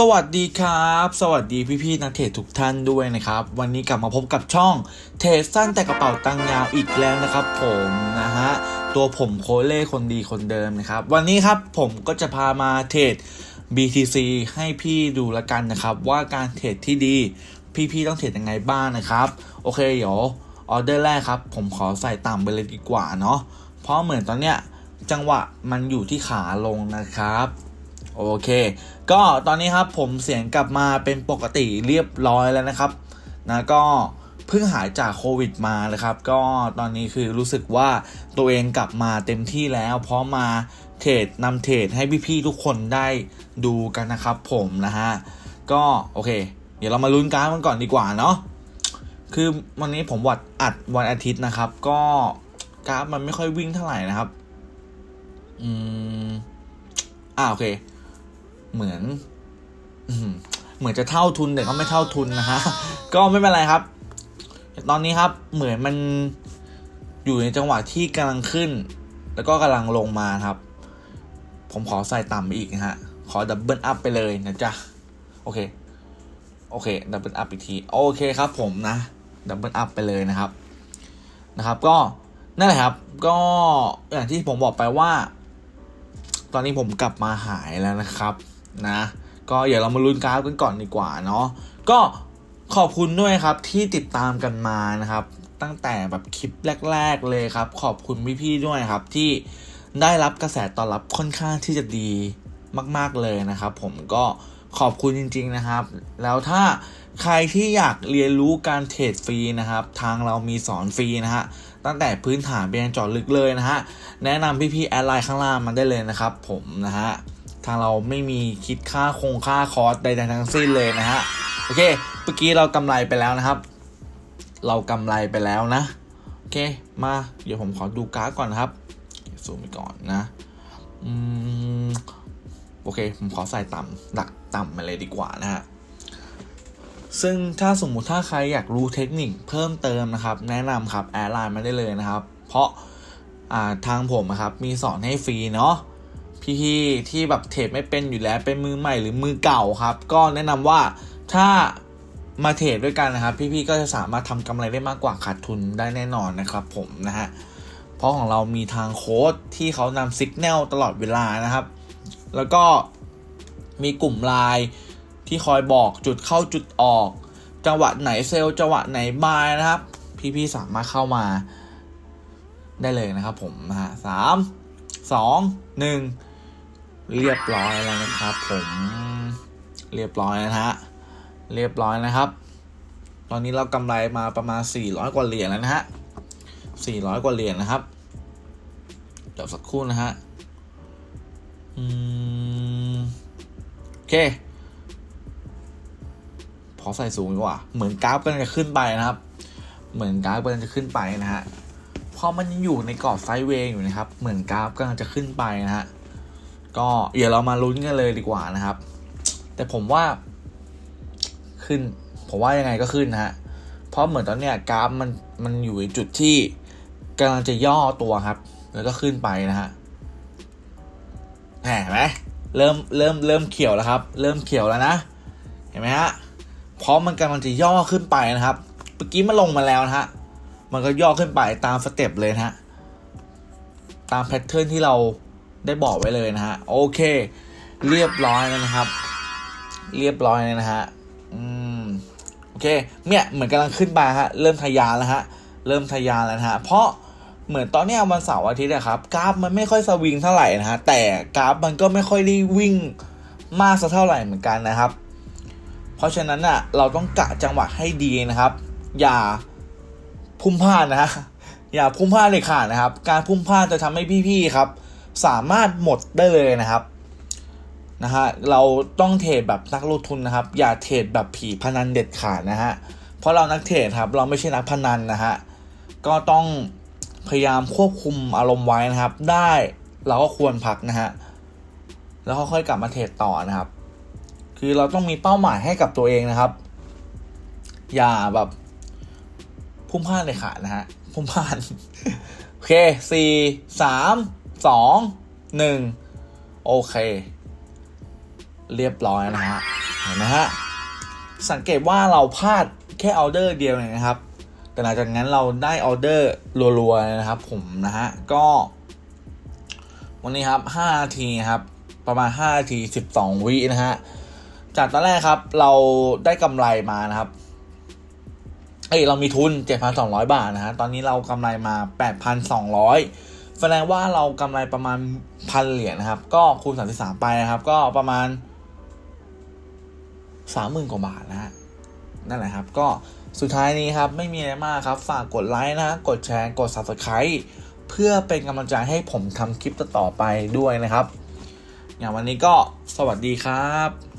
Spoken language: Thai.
สวัสดีครับ สวัสดีพี่ๆนักเทรดทุกท่านด้วยนะครับ วันนี้กลับมาพบกับช่องเทรดสั้นแต่กระเป๋าตังค์ยาวอีกแล้วนะครับ ผมนะฮะตัวผมโคเล่คนดีคนเดิมนะครับ วันนี้ครับผมก็จะพามาเทรด BTC ให้พี่ดูละกันนะครับ ว่าการเทรดที่ดีพี่ๆต้องเทรดยังไงบ้างนะครับ โอเคเดี๋ยวออเดอร์แรกครับ ผมขอใส่ต่ำไปเลยดีกว่าเนาะเพราะเหมือนตอนเนี้ยจังหวะมันอยู่ที่ขาลงนะครับ โอเค ก็ตอนนี้ครับผมเสียงกลับมาเป็นปกติเรียบร้อยแล้วนะครับนะก็เพิ่งหายจากโควิดมาเลยครับ ก็ตอนนี้คือรู้สึกว่าตัวเองกลับมาเต็มที่แล้ว เพร้อมาเทรดนำเทรดให้พี่ๆทุกคนได้ดูกันนะครับผมนะฮะ ก็โอเค เดี๋ยวเรามาลุ้นการ์ดกันก่อนดีกว่าเนาะคือวันนี้ผมวัดอัดวันอาทิตย์นะครับ ก็กราฟมันไม่ค่อยวิ่งเท่าไหร่นะครับ อืมอ่าโอเค เหมือนเหมือนจะเท่าทุนแต่ก็ไม่เท่าทุนนะฮะ ก็ไม่เป็นไรครับ ตอนนี้ครับเหมือนมันอยู่ในจังหวะที่กำลังขึ้น แล้วก็กำลังลงมาครับ ผมขอใส่ต่ำไปอีกนะฮะ ขอดับเบิลอัพไปเลยนะจ๊ะ โอเค โอเคดับเบิลอัพอีกที โอเคครับผมนะดับเบิลอัพไปเลยนะครับ นะครับก็นั่นแหละครับ ก็อย่างที่ผมบอกไปว่า ตอนนี้ผมกลับมาหายแล้วนะครับ นะ ก็เดี๋ยวเรามาลุ้นกราฟกันก่อนดีกว่าเนาะก็ขอบคุณด้วยครับที่ติดตามกันมานะครับ ตั้งแต่แบบคลิปแรก ๆ เลยครับ ขอบคุณพี่ๆด้วยครับที่ได้รับกระแสตอบรับค่อนข้างที่จะดีมาก ๆเลยนะครับ ผมก็ขอบคุณจริง ๆนะครับ แล้วถ้าใครที่อยากเรียนรู้การเทรดฟรีนะครับ ทางเรามีสอนฟรีนะฮะตั้งแต่พื้นฐานไปยันจอดลึกเลยนะฮะแนะนำพี่ๆแอดไลน์ข้างล่างมันได้เลยนะครับ ผมนะฮะ ทางเราไม่มีคิดค่าคงค่าคอร์สใดๆทั้งสิ้นเลยนะฮะโอเคเมื่อกี้เรากำไรไปแล้วนะครับ เรากำไรไปแล้วนะโอเคมาเดี๋ยวผมขอดูกราฟก่อนนครับซูมไปก่อนนะอืมโอเคผมขอใส่ต่ำดักต่ำมาเลยดีกว่านะฮะซึ่งถ้าสมมุติถ้าใครอยากรู้เทคนิคเพิ่มเติมนะครับ แนะนำครับแอดไลน์มาได้เลยนะครับ เพราะาทางผมนะครับมีสอนให้ฟรีเนาะ พี่ๆที่แบบเทรดไม่เป็นอยู่แล้วเป็นมือใหม่หรือมือเก่าครับ ก็แนะนำว่าถ้ามาเทรดด้วยกันนะครับ พี่ๆก็จะสามารถทำกำไรได้มากกว่าขาดทุนได้แน่นอนนะครับ ผมนะฮะเพราะของเรามีทางโค้ดที่เขานำสัญญาณตลอดเวลานะครับ แล้วก็มีกลุ่มไลน์ที่คอยบอกจุดเข้าจุดออก จังหวะไหนเซลล์จังหวะไหนบายนะครับ พี่ๆสามารถเข้ามาได้เลยนะครับผมนะฮะสามสองหนึ่ง เรียบร้อยแล้วนะครับ ผมเรียบร้อยนะฮะเรียบร้อยนะครับ ตอนนี้เรากำไรมาประมาณ 400 กว่าเหรียญแล้วนะฮะ400 กว่าเหรียญนะครับเดี๋ยวสักครู่นะฮะอืมโอเคพอใส่สูงดีกว่า เหมือนกราฟกำลังจะขึ้นไปนะครับ เหมือนกราฟกำลังจะขึ้นไปนะฮะพอมันยังอยู่ในกรอบไซด์เวย์อยู่นะครับ เหมือนกราฟกำลังจะขึ้นไปนะฮะ ก็เดี๋ยวเรามาลุ้นกันเลยดีกว่านะครับ แต่ผมว่าขึ้น ผมว่ายังไงก็ขึ้นนะฮะ เพราะเหมือนตอนเนี้ยกราฟมันมันอยู่ในจุดที่กำลังจะย่อตัวครับ แล้วก็ขึ้นไปนะฮะแหมเห็นไหมเริ่มเริ่มเริ่มเขียวแล้วครับ เริ่มเขียวแล้วนะ เห็นไหมฮะเพราะมันกำลังจะย่อขึ้นไปนะครับเมื่อกี้มันลงมาแล้วนะฮะมันก็ย่อขึ้นไปตามสเต็ปเลยนะฮะตามแพทเทิร์นที่เรา ได้บอกไว้เลยนะฮะโอเค เรียบร้อยแล้วนะครับ เรียบร้อยเลยนะฮะอืมโอเคเนี่ยเหมือนกำลังขึ้นไปฮะเริ่มทะยานแล้วฮะเริ่มทะยานแล้วฮะเพราะเหมือนตอนนี้วันเสาร์อาทิตย์นะครับกราฟมันไม่ค่อยสวิงเท่าไหร่นะฮะแต่กราฟมันก็ไม่ค่อยได้วิ่งมากสักเท่าไหร่เหมือนกันนะครับ เพราะฉะนั้นอะเราต้องกะจังหวะให้ดีนะครับ อย่าพุ่มพลาดนะฮะอย่าพุ่มพลาดเลยขาดนะครับ การพุ่มพลาดจะทำให้พี่ๆครับ สามารถหมดได้เลยนะครับนะฮะเราต้องเทรดแบบนักลงทุนนะครับ อย่าเทรดแบบผีพนันเด็ดขาดนะฮะเพราะเรานักเทรดครับ เราไม่ใช่นักพนันนะฮะก็ต้องพยายามควบคุมอารมณ์ไว้นะครับ ได้เราก็ควรพักนะฮะแล้วค่อยกลับมาเทรดต่อนะครับ คือเราต้องมีเป้าหมายให้กับตัวเองนะครับ อย่าแบบพุ่มพลาดเลยขาดนะฮะพุ่มพลาดโอเคสี่สาม สองหนึ่งโอเค เรียบร้อยนะฮะเห็นไหมฮะ สังเกตว่าเราพลาดแค่ออเดอร์เดียวเองนะครับ แต่หลังจากนั้นเราได้ออเดอร์รัวๆนะครับ ผมนะฮะ ก็ วันนี้ครับ5นาทีครับ ประมาณ5นาที 12 วินะฮะ จากตอนแรกครับเราได้กำไรมานะครับเอ้ยเรามีทุน 7,200 บาทนะฮะ ตอนนี้เรากำไรมา 8,200 แสดงว่าเรากำไรประมาณพันเหรียญนะครับ ก็คูณ33ไปนะครับ ก็ประมาณ30,000กว่าบาทนะฮะนั่นแหละครับ ก็สุดท้ายนี้ครับ ไม่มีอะไรมากครับ ฝากกดไลค์นะ กดแชร์ กด Subscribe เพื่อเป็นกำลังใจให้ผมทำคลิปต่อๆไปด้วยนะครับ อย่างวันนี้ก็สวัสดีครับ